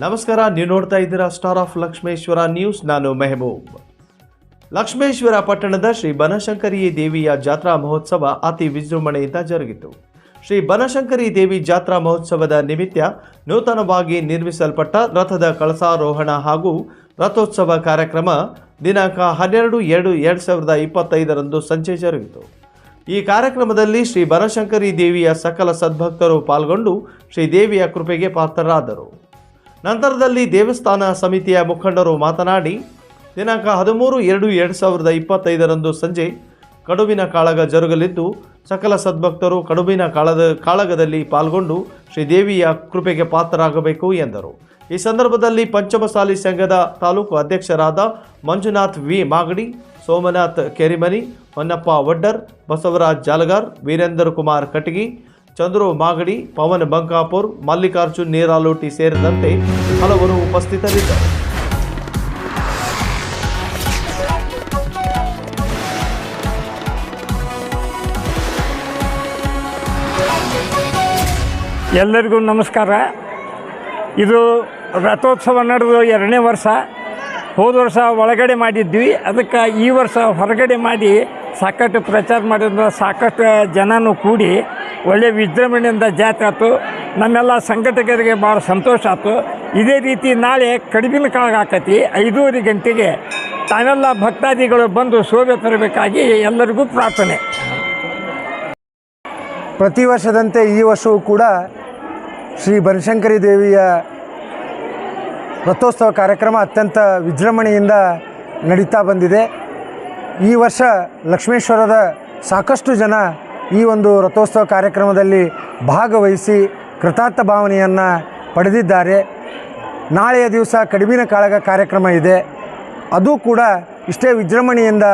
ನಮಸ್ಕಾರ, ನೀವು ನೋಡ್ತಾ ಇದ್ದೀರಾ ಸ್ಟಾರ್ ಆಫ್ ಲಕ್ಷ್ಮೇಶ್ವರ ನ್ಯೂಸ್ ನಾನು ಮೆಹಬೂಬ್. ಲಕ್ಷ್ಮೇಶ್ವರ ಪಟ್ಟಣದ ಶ್ರೀ ಬನಶಂಕರಿ ದೇವಿಯ ಜಾತ್ರಾ ಮಹೋತ್ಸವ ಅತಿ ವಿಜೃಂಭಣೆಯಿಂದ ಜರುಗಿತು. ಶ್ರೀ ಬನಶಂಕರಿ ದೇವಿ ಜಾತ್ರಾ ಮಹೋತ್ಸವದ ನಿಮಿತ್ತ ನೂತನವಾಗಿ ನಿರ್ಮಿಸಲ್ಪಟ್ಟ ರಥದ ಕಳಸಾರೋಹಣ ಹಾಗೂ ರಥೋತ್ಸವ ಕಾರ್ಯಕ್ರಮ ದಿನಾಂಕ ಹನ್ನೆರಡು ಎರಡು ಎರಡು ಸಾವಿರದ ಇಪ್ಪತ್ತೈದರಂದು ಸಂಜೆ ಜರುಗಿತು. ಈ ಕಾರ್ಯಕ್ರಮದಲ್ಲಿ ಶ್ರೀ ಬನಶಂಕರಿ ದೇವಿಯ ಸಕಲ ಸದ್ಭಕ್ತರು ಪಾಲ್ಗೊಂಡು ಶ್ರೀ ದೇವಿಯ ಕೃಪೆಗೆ ಪಾತ್ರರಾದರು. ನಂತರದಲ್ಲಿ ದೇವಸ್ಥಾನ ಸಮಿತಿಯ ಮುಖಂಡರು ಮಾತನಾಡಿ, ದಿನಾಂಕ ಹದಿಮೂರು ಎರಡು ಎರಡು ಸಾವಿರದ ಇಪ್ಪತ್ತೈದರಂದು ಸಂಜೆ ಕಡುಬಿನ ಕಾಳಗ ಜರುಗಲಿದ್ದು, ಸಕಲ ಸದ್ಭಕ್ತರು ಕಡುಬಿನ ಕಾಳದ ಕಾಳಗದಲ್ಲಿ ಪಾಲ್ಗೊಂಡು ಶ್ರೀದೇವಿಯ ಕೃಪೆಗೆ ಪಾತ್ರರಾಗಬೇಕು ಎಂದರು. ಈ ಸಂದರ್ಭದಲ್ಲಿ ಪಂಚಮಸಾಲಿ ಸಂಘದ ತಾಲೂಕು ಅಧ್ಯಕ್ಷರಾದ ಮಂಜುನಾಥ್ ವಿ. ಮಾಗಡಿ, ಸೋಮನಾಥ್ ಕೆರಿಮನಿ, ಹೊನ್ನಪ್ಪ ವಡ್ಡರ್, ಬಸವರಾಜ್ ಜಾಲಗಾರ್, ವೀರೇಂದ್ರ ಕುಮಾರ್ ಕಟಗಿ ಚಂದ್ರು ಮಾಗಡಿ, ಪವನ್ ಬಂಕಾಪುರ್, ಮಲ್ಲಿಕಾರ್ಜುನ್ ನೇರಾಲೋಟಿ ಸೇರಿದಂತೆ ಹಲವರು ಉಪಸ್ಥಿತರಿದ್ದರು. ಎಲ್ಲರಿಗೂ ನಮಸ್ಕಾರ. ಇದು ರಥೋತ್ಸವ ನಡೆದು ಎರಡನೇ ವರ್ಷ. ಹೋದ ವರ್ಷ ಒಳಗಡೆ ಮಾಡಿದ್ವಿ. ಅದಕ್ಕೆ ಈ ವರ್ಷ ಹೊರಗಡೆ ಮಾಡಿ ಸಾಕಷ್ಟು ಪ್ರಚಾರ ಮಾಡಿದ್ರೆ ಸಾಕಷ್ಟು ಜನನೂ ಕೂಡಿ ಒಳ್ಳೆ ವಿಜೃಂಭಣೆಯಿಂದ ಜಾತ್ರೆ ಆಯ್ತು. ನಮ್ಮೆಲ್ಲ ಸಂಘಟಕರಿಗೆ ಭಾಳ ಸಂತೋಷ ಆಯ್ತು. ಇದೇ ರೀತಿ ನಾಳೆ ಕಡಿಮಿನ ಕಾಳಗ ಆಕತಿ, ಐದೂವರೆ ಗಂಟೆಗೆ ತಾವೆಲ್ಲ ಭಕ್ತಾದಿಗಳು ಬಂದು ಶೋಭೆ ತರಬೇಕಾಗಿ ಎಲ್ಲರಿಗೂ ಪ್ರಾರ್ಥನೆ. ಪ್ರತಿ ವರ್ಷದಂತೆ ಈ ವರ್ಷವೂ ಕೂಡ ಶ್ರೀ ಬನಶಂಕರಿ ದೇವಿಯ ರಥೋತ್ಸವ ಕಾರ್ಯಕ್ರಮ ಅತ್ಯಂತ ವಿಜೃಂಭಣೆಯಿಂದ ನಡೀತಾ ಬಂದಿದೆ. ಈ ವರ್ಷ ಲಕ್ಷ್ಮೇಶ್ವರದ ಸಾಕಷ್ಟು ಜನ ಈ ಒಂದು ರಥೋತ್ಸವ ಕಾರ್ಯಕ್ರಮದಲ್ಲಿ ಭಾಗವಹಿಸಿ ಕೃತಾರ್ಥ ಭಾವನೆಯನ್ನು ಪಡೆದಿದ್ದಾರೆ. ನಾಳೆಯ ದಿವಸ ಕಡಿಮಿನ ಕಾಳಗ ಕಾರ್ಯಕ್ರಮ ಇದೆ. ಅದು ಕೂಡ ಇಷ್ಟೇ ವಿಜೃಂಭಣೆಯಿಂದ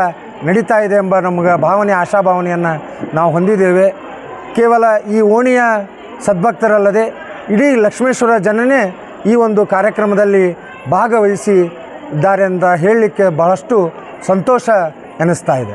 ನಡೀತಾ ಇದೆ ಎಂಬ ನಮಗೆ ಭಾವನೆ ಆಶಾಭಾವನೆಯನ್ನು ನಾವು ಹೊಂದಿದ್ದೇವೆ. ಕೇವಲ ಈ ಓಣಿಯ ಸದ್ಭಕ್ತರಲ್ಲದೆ ಇಡೀ ಲಕ್ಷ್ಮೇಶ್ವರ ಜನನೇ ಈ ಒಂದು ಕಾರ್ಯಕ್ರಮದಲ್ಲಿ ಭಾಗವಹಿಸಿ ಇದ್ದಾರೆ ಅಂತ ಹೇಳಲಿಕ್ಕೆ ಬಹಳಷ್ಟು ಸಂತೋಷ ಎನಿಸ್ತಾ ಇದೆ.